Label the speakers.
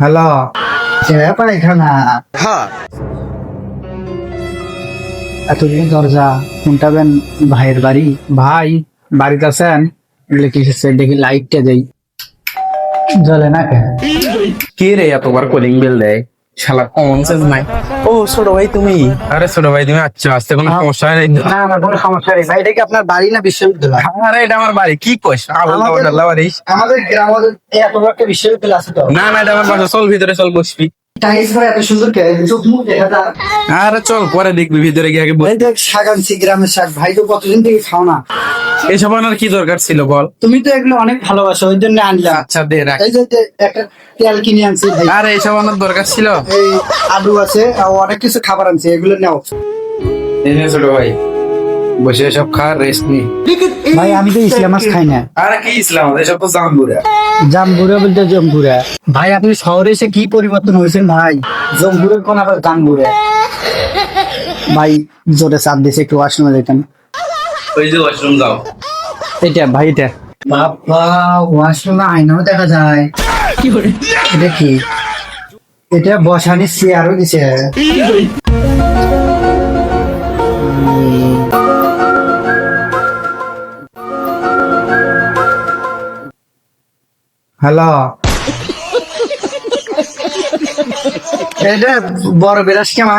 Speaker 1: Hello ছেলে পায়খানা। এতদিন দরজা কোনটাবেন ভাইয়ের বাড়ি? ভাই বাড়িতে আছেন? ইলেকট্রিসিটি দেখি লাইটটা দেই। জ্বলে না কেন?
Speaker 2: কি রে এতবার কলিং বেল দেয়? শালা কমন সেন্স নাই। ও ছোট ভাই তুমি? আরে ছোট ভাই তুমি আচ্ছা আসতে কোনো সমস্যা নেই?
Speaker 1: না আমার কোনো সমস্যা নেই ভাই এটা কি আপনার বাড়ি না বিশ্ববিদ্যালয়?
Speaker 2: আরে এটা আমার বাড়ি। কি কইস? আবল
Speaker 1: আমাদের-
Speaker 2: তাবল বাড়ি
Speaker 1: আমাদের গ্রাম এত বড় একটা বিশ্ববিদ্যালয় আছে তো।
Speaker 2: না না এটা আমার বাসা। চল ভিতরে চল বসবি।
Speaker 1: ভাই এত সুন্দর কে? চোখ মুখ দেখা
Speaker 2: আরে চল পরে দেখবি ভিতরে গিয়ে আগে
Speaker 1: দেখ শাক আনছি গ্রামের শাক। ভাই তো কতদিন থেকে খাও না।
Speaker 2: এসব আনার কি দরকার ছিল বল?
Speaker 1: তুমি তো এগুলো অনেক ভালোবাসো ওই জন্য আনলাম।
Speaker 2: আচ্ছা দে রাখ।
Speaker 1: এই যে একটা তেল কিনে আনছি ভাই।
Speaker 2: আরে এসব আনার দরকার ছিল?
Speaker 1: এই আলু আছে আর অনেক কিছু খাবার আনছি এগুলো নাও।
Speaker 2: এই নে ছোট ভাই বসে এসব খা রেস্ট নি।
Speaker 1: ভাই আমি তো ইসলাম মাছ খাই না।
Speaker 2: আরে কি ইসলাম এসব তো জাম্বুরা।
Speaker 1: জামপুরা বলতে জমপুরা ভাই আপনি শহরে এসে কি পরিবর্তন হয়েছে ভাই? জমপুরের কোন আবার জামপুরে ভাই জোরে চাপ দিয়েছে একটু ওয়াশরুমে যেতেন।
Speaker 2: ওই যে ওয়াশরুম যাও।
Speaker 1: এটা ভাই এটা বাবা ওয়াশরুমে আয়নাও দেখা যায়। এটা কি? এটা বসানি চেয়ারও দিছে। হ্যালো। এটা বড় বিরাস কেমা